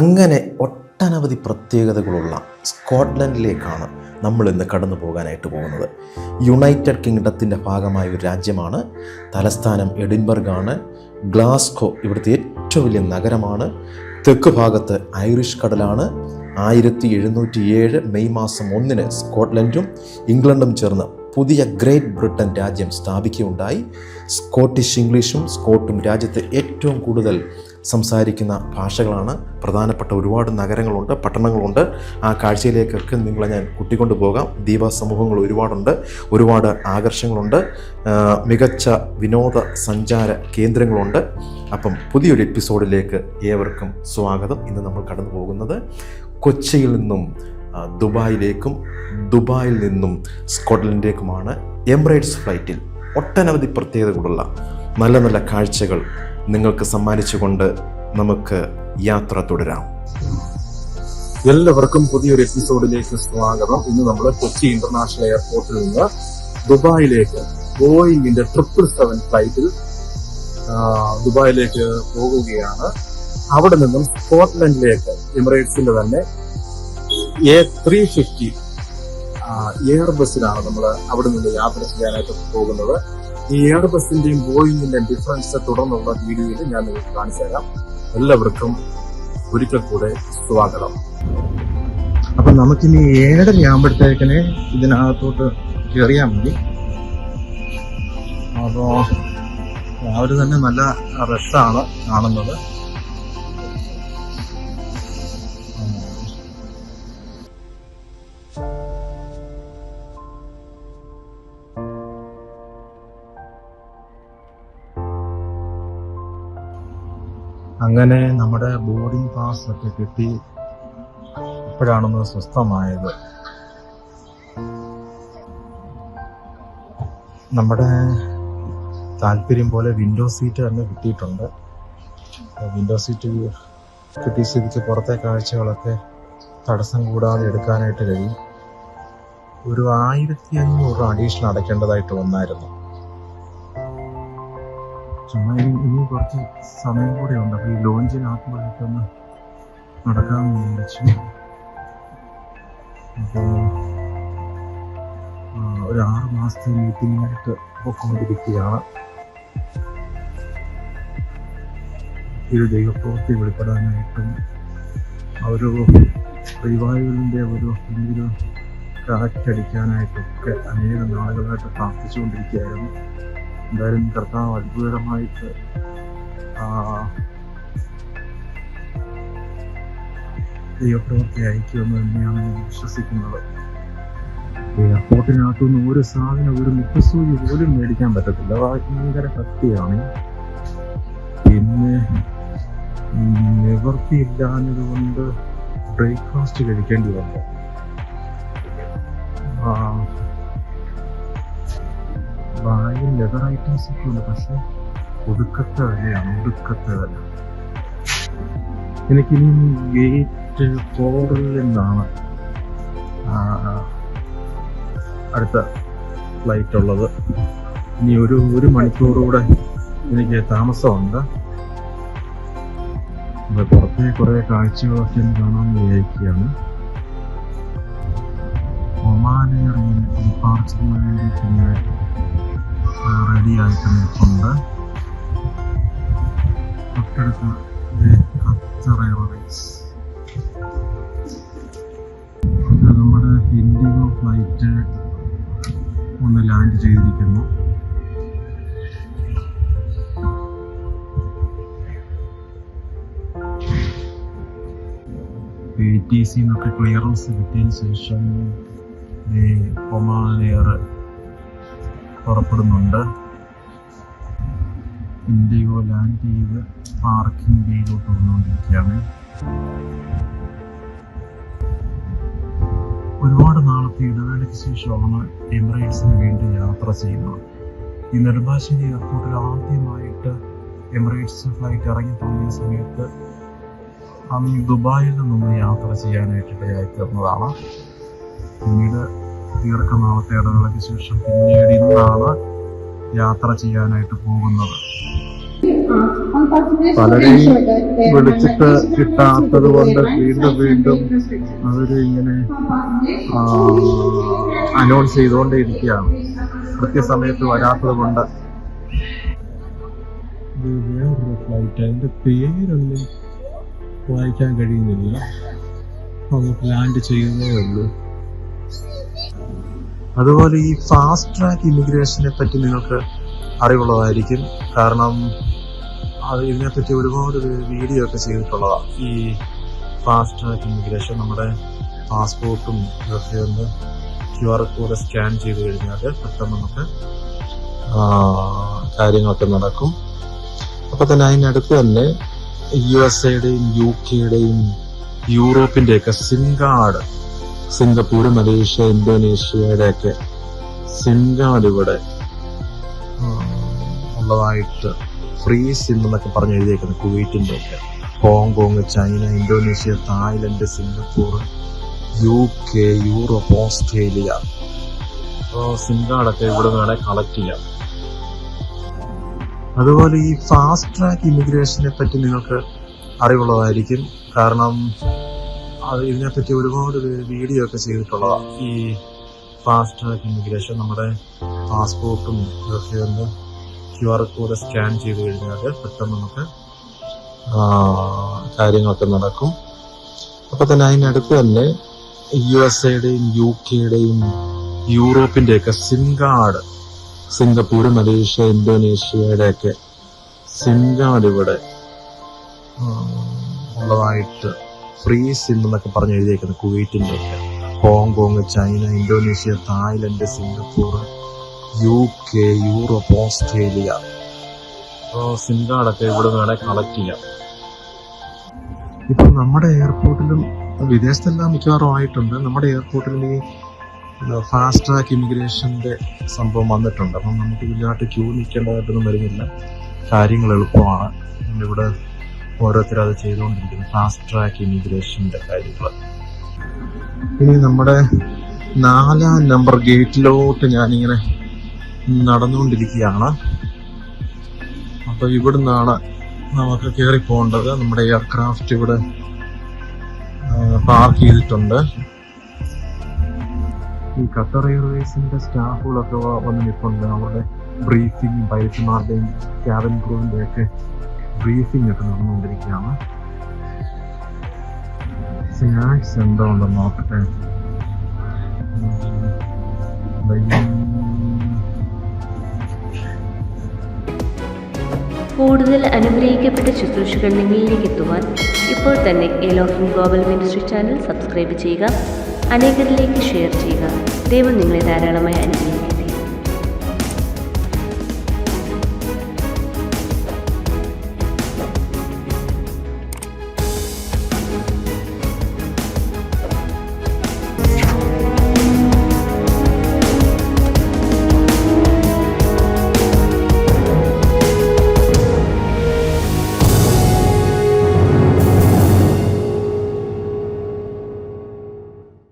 അങ്ങനെ ഒട്ടനവധി പ്രത്യേകതകളുള്ള സ്കോട്ട്ലൻഡിലേക്കാണ് നമ്മൾ ഇന്ന് കടന്നു പോകാനായിട്ട് പോകുന്നത്. യുണൈറ്റഡ് കിങ്ഡത്തിന്റെ ഭാഗമായ ഒരു രാജ്യമാണ്. തലസ്ഥാനം എഡിൻബർഗാണ്. ഗ്ലാസ്കോ ഇവിടുത്തെ ഏറ്റവും വലിയ നഗരമാണ്. തെക്ക് ഭാഗത്ത് ഐറിഷ് കടലാണ്. ആയിരത്തി എഴുന്നൂറ്റി ഏഴ് മെയ് മാസം ഒന്നിന് സ്കോട്ട്ലൻഡും ഇംഗ്ലണ്ടും ചേർന്ന് പുതിയ ഗ്രേറ്റ് ബ്രിട്ടൻ രാജ്യം സ്ഥാപിക്കുകയുണ്ടായി. സ്കോട്ടിഷ് ഇംഗ്ലീഷും സ്കോട്ടും രാജ്യത്തെ ഏറ്റവും കൂടുതൽ സംസാരിക്കുന്ന ഭാഷകളാണ്. പ്രധാനപ്പെട്ട ഒരുപാട് നഗരങ്ങളുണ്ട് പട്ടണങ്ങളുണ്ട്. ആ കാഴ്ചയിലേക്കൊക്കെ നിങ്ങളെ ഞാൻ കൂട്ടിക്കൊണ്ടു പോകാം. ദീപ സമൂഹങ്ങൾ ഒരുപാടുണ്ട് ഒരുപാട് ആകർഷങ്ങളുണ്ട് മികച്ച വിനോദ സഞ്ചാര കേന്ദ്രങ്ങളുണ്ട്. അപ്പം പുതിയൊരു എപ്പിസോഡിലേക്ക് ഏവർക്കും സ്വാഗതം. ഇന്ന് നമ്മൾ കടന്നു പോകുന്നത് കൊച്ചിയിൽ നിന്നും ദുബായിലേക്കും ദുബായിൽ നിന്നും സ്കോട്ട്ലൻഡിലേക്കുമാണ്. എമിറേറ്റ്സ് ഫ്ലൈറ്റിൽ ഒട്ടനവധി പ്രത്യേകതകളുള്ള നല്ല നല്ല കാഴ്ചകൾ നിങ്ങൾക്ക് സമ്മാനിച്ചുകൊണ്ട് നമുക്ക് യാത്ര തുടരാം. എല്ലാവർക്കും പുതിയൊരു എപ്പിസോഡിലേക്ക് സ്വാഗതം. ഇന്ന് നമ്മൾ കൊച്ചി ഇന്റർനാഷണൽ എയർപോർട്ടിൽ നിന്ന് ദുബായിലേക്ക് ബോയിങ്ങിന്റെ ട്രിപ്പിൾ സെവൻ ഫ്ലൈറ്റിൽ ദുബായിലേക്ക് പോകുകയാണ്. അവിടെ നിന്നും സ്കോട്ട്ലൻഡിലേക്ക് എമിറേറ്റ്സിന്റെ തന്നെ എ ത്രീ ഫിഫ്റ്റി എയർ ബസ്സിലാണ് നമ്മൾ അവിടെ നിന്ന് യാത്ര ചെയ്യാനായിട്ട് പോകുന്നത്. ഈ എയർ ബസിന്റെയും ബോയിങ്ങിന്റെയും ഡിഫറൻസ് തുടർന്നുള്ള വീഡിയോയിൽ ഞാൻ നിങ്ങൾക്ക് കാണിച്ചു തരാം. എല്ലാവർക്കും ഒരിക്കൽ കൂടെ സ്വാഗതം. അപ്പൊ നമുക്കിനി ഏഴര ആകുമ്പോഴത്തേക്കിനെ ഇതിനകത്തോട്ട് കയറിയാൽ മതി. അപ്പോ രാവിലെ തന്നെ നല്ല റഷാണ് കാണുന്നത്. അങ്ങനെ നമ്മുടെ ബോർഡിംഗ് പാസ് ഒക്കെ കിട്ടി. ഇപ്പോഴാണൊന്ന് സ്വസ്ഥമായത്. നമ്മുടെ താല്പര്യം പോലെ വിൻഡോ സീറ്റ് തന്നെ കിട്ടിയിട്ടുണ്ട്. വിൻഡോ സീറ്റ് കിട്ടിയ സ്ഥിതിക്ക് പുറത്തെ കാഴ്ചകളൊക്കെ തടസ്സം കൂടാതെ എടുക്കാനായിട്ട് കഴിയും. ഒരു ആയിരത്തി അഞ്ഞൂറ് അഡീഷണൽ അടയ്ക്കേണ്ടതായിട്ട് വന്നായിരുന്നു. ചുമ്മാ ഇനി ഇനി കുറച്ച് സമയം കൂടെ ഉണ്ട് അപ്പോൾ ഈ ലോഞ്ചിനാക്കുമ്പോഴേക്കൊന്ന് നടക്കാമെന്ന് വിചാരിച്ചു. ഒരു ആറ് മാസത്തെ മീറ്റിങ്ങിനായിട്ട് പൊക്കോണ്ടിരിക്കുകയാണ് ഒരു ദൈവപ്രവൃത്തി വെളിപ്പെടാനായിട്ടും ഒരു റിവൈവലിന്റെ ഒരു എന്തെങ്കിലും കറക്റ്റ് അടിക്കാനായിട്ടൊക്കെ അനേക നാളുകളായിട്ട് പ്രാർത്ഥിച്ചുകൊണ്ടിരിക്കുകയായിരുന്നു. എന്തായാലും കർത്താവ് അത്ഭുതകരമായിട്ട് ദൈവപ്രവൃത്തി അയക്കുമെന്ന് തന്നെയാണ് ഞാൻ വിശ്വസിക്കുന്നത്. എയർപോർട്ടിനകത്തു നിന്ന് ഒരു സാധനം ഒരു മുഖസൂചി പോലും മേടിക്കാൻ പറ്റത്തില്ല. ഭയങ്കര കത്തിയാണ് പിന്നെ നിവർത്തി ഇല്ലാഞ്ഞത് കൊണ്ട് ബ്രേക്ക്ഫാസ്റ്റ് കഴിക്കേണ്ടി വന്നു. ബാഗിൽ ലെതർ ഐറ്റംസ് ഒക്കെ ഉണ്ട് പക്ഷെ ഒടുക്കത്തെ വിലയാണ് ഒടുക്കത്തെ വില. എനിക്കിനി ഗേറ്റ് ഫോറിൽ നിന്നാണ് അടുത്ത ഫ്ലൈറ്റ് ഉള്ളത്. ഇനി ഒരു ഒരു മണിക്കൂറൂടെ എനിക്ക് താമസമുണ്ട്. പുറത്തെ കുറെ കാഴ്ചകളൊക്കെ കാണാമെന്ന് വിചാരിക്കുകയാണ്. എയറിന് ഡിപ്പാർച്ചറിന് വേണ്ടി ഇങ്ങനെ റെഡി ആയിട്ട് നിൽക്കുന്നുണ്ട് തൊട്ടടുത്ത് ഖത്തർ നമ്മുടെ ഇൻഡിഗോ ഫ്ലൈറ്റ് ഒന്ന് ലാൻഡ് ചെയ്തിരിക്കുന്നു. ടി സിന്നൊക്കെ ക്ലിയറൻസ് കിട്ടിയതിന് ശേഷം ഒമാൻ എയർ പുറപ്പെടുന്നുണ്ട്. ഇൻഡിഗോ ലാൻഡ് ചെയ്ത് പാർക്കിംഗ് ബേയിലോട്ട് വന്നുകൊണ്ടിരിക്കുകയാണ് ഒരുപാട് നാളത്തെ ഇടവേളയ്ക്ക് ശേഷമാണ് എമിറേറ്റ്സിന് വേണ്ടി യാത്ര ചെയ്യുന്നത്. ഈ നെടുമ്പാശ്ശേരി എയർപോർട്ടിൽ ആദ്യമായിട്ട് എമിറേറ്റ്സ് ഫ്ലൈറ്റ് ഇറങ്ങി തുടങ്ങിയ സമയത്ത് അന്ന് ദുബായിൽ നിന്ന് യാത്ര ചെയ്യാനായിട്ട് ഇടയായി തീർന്നതാണ്. പിന്നീട് ദീർഘനാളത്തെ ഇടവേളയ്ക്ക് ശേഷം പിന്നീട് ഇന്നാണ് യാത്ര ചെയ്യാനായിട്ട് പോകുന്നത്. പലരെയും വിളിച്ചിട്ട് കിട്ടാത്തത് കൊണ്ട് വീണ്ടും വീണ്ടും അവർ ഇങ്ങനെ അനൗൺസ് ചെയ്തുകൊണ്ടേയിരിക്കുകയാണ്. കൃത്യസമയത്ത് വരാത്തത് കൊണ്ട്. വേറൊരു ഫ്ലൈറ്റ് അതിന്റെ പേരൊന്നും വായിക്കാൻ കഴിയുന്നില്ല. അവർ ലാൻഡ് ചെയ്യുന്നേ ഉള്ളൂ. അതുപോലെ ഈ ഫാസ്റ്റ് ട്രാക്ക് ഇമിഗ്രേഷനെ പറ്റി നിങ്ങൾക്ക് അറിവുള്ളതായിരിക്കും. കാരണം അത് ഇതിനെപ്പറ്റി ഒരുപാട് വീഡിയോ ഒക്കെ ചെയ്തിട്ടുള്ളതാണ് ഈ ഫാസ്റ്റ് ട്രാക്ക് ഇമിഗ്രേഷൻ നമ്മുടെ പാസ്പോർട്ടും ഇതൊക്കെ ഒന്ന് ക്യു ആർ കോഡ് സ്കാൻ ചെയ്ത് കഴിഞ്ഞാൽ പെട്ടെന്ന് നമുക്ക് കാര്യങ്ങളൊക്കെ നടക്കും. അപ്പൊ തന്നെ അതിനടുത്ത് തന്നെ യു എസ് എയുടെയും യു കെയുടെയും യൂറോപ്പിന്റെ ഒക്കെ സിം കാർഡ് സിംഗപ്പൂർ മലേഷ്യ ഇന്തോനേഷ്യയുടെ ഒക്കെ സിം കാർഡ് ഇവിടെ ഉള്ളതായിട്ട് ഫ്രീ സിം എന്നൊക്കെ പറഞ്ഞ് എഴുതിയേക്കുന്നത് കുവൈറ്റിന്റെ ഒക്കെ. Hong Kong China Indonesia Thailand Singapore U K Europe Australia. Sim കാർഡൊക്കെ ഇവിടെ വേണേൽ കളക്ട് ചെയ്യാം. അതുപോലെ ഈ ഫാസ്റ്റ് ട്രാക്ക് ഇമിഗ്രേഷനെ പറ്റി നിങ്ങൾക്ക് അറിവുള്ളതായിരിക്കും. കാരണം അത് ഇതിനെപ്പറ്റി ഒരുപാട് വീഡിയോ ഒക്കെ ചെയ്തിട്ടുള്ളതാണ് ഈ ഫാസ്റ്റ് ട്രാക്ക് ഇമിഗ്രേഷൻ നമ്മുടെ പാസ്പോർട്ടും ഇതൊക്കെ ഒന്ന് ക്യു ആർ കോഡ് സ്കാൻ ചെയ്ത് കഴിഞ്ഞാൽ പെട്ടെന്ന് നമുക്ക് കാര്യങ്ങളൊക്കെ നടക്കും. അപ്പൊ തന്നെ അതിനടുത്ത് തന്നെ യു എസ് എയുടെയും യു കെയുടെയും യൂറോപ്പിന്റെ ഒക്കെ സിം കാർഡ് സിംഗപ്പൂർ മലേഷ്യ ഇന്തോനേഷ്യയുടെ ഒക്കെ സിം കാർഡ് ഇവിടെ ഉള്ളതായിട്ട് ഫ്രീ സിം എന്നൊക്കെ പറഞ്ഞ് എഴുതിയേക്കുന്നത് കുവൈറ്റിന്റെ ഒക്കെ Hong Kong China Indonesia Thailand Singapore U K Europe Australia. Sim കാർഡൊക്കെ ഇവിടെ വേണേൽ കളക്ട് ചെയ്യാം. ഇപ്പം നമ്മുടെ എയർപോർട്ടിലും വിദേശത്തെല്ലാം മിക്കവാറും ആയിട്ടുണ്ട്. നമ്മുടെ എയർപോർട്ടിൽ ഈ ഫാസ്റ്റ് ട്രാക്ക് ഇമിഗ്രേഷന്റെ സംഭവം വന്നിട്ടുണ്ട്. അപ്പം നമുക്ക് വലിയ ക്യൂ നിൽക്കേണ്ടതായിട്ടൊന്നും വരുന്നില്ല. കാര്യങ്ങൾ എളുപ്പമാണ്. ഇവിടെ ഓരോരുത്തർ അത് ചെയ്തുകൊണ്ടിരിക്കുന്നു ഫാസ്റ്റ് ട്രാക്ക് ഇമിഗ്രേഷന്റെ കാര്യങ്ങൾ. ഇനി നമ്മുടെ നാലാം നമ്പർ ഗേറ്റിലോട്ട് ഞാനിങ്ങനെ നടന്നുകൊണ്ടിരിക്കുകയാണ്. അപ്പൊ ഇവിടുന്നാണ് നമുക്ക് കയറി പോകേണ്ടത്. നമ്മുടെ എയർക്രാഫ്റ്റ് ഇവിടെ പാർക്ക് ചെയ്തിട്ടുണ്ട്. ഈ ഖത്തർ എയർവേസിന്റെ സ്റ്റാഫുകളൊക്കെ വന്ന് നിൽപ്പുണ്ട് അവരുടെ ബ്രീഫിംഗ് പൈലറ്റുമാരുടെയും ക്യാബിൻ ക്രൂവിന്റെ ഒക്കെ ബ്രീഫിംഗ് ഒക്കെ നടന്നുകൊണ്ടിരിക്കുകയാണ്. സ്നാക്സ് എന്താ ഉണ്ടെന്ന് നോക്കട്ടെ. കൂടുതൽ അനുഗ്രഹിക്കപ്പെട്ട ശുശ്രൂഷകൾ നിങ്ങളിലേക്ക് എത്തുവാൻ ഇപ്പോൾ തന്നെ Elohim global ministry channel subscribe ചെയ്യുക അനേകരിലേക്ക് ഷെയർ ചെയ്യുക. ദൈവം നിങ്ങളെ ധാരാളമായി അനുഗ്രഹിക്കും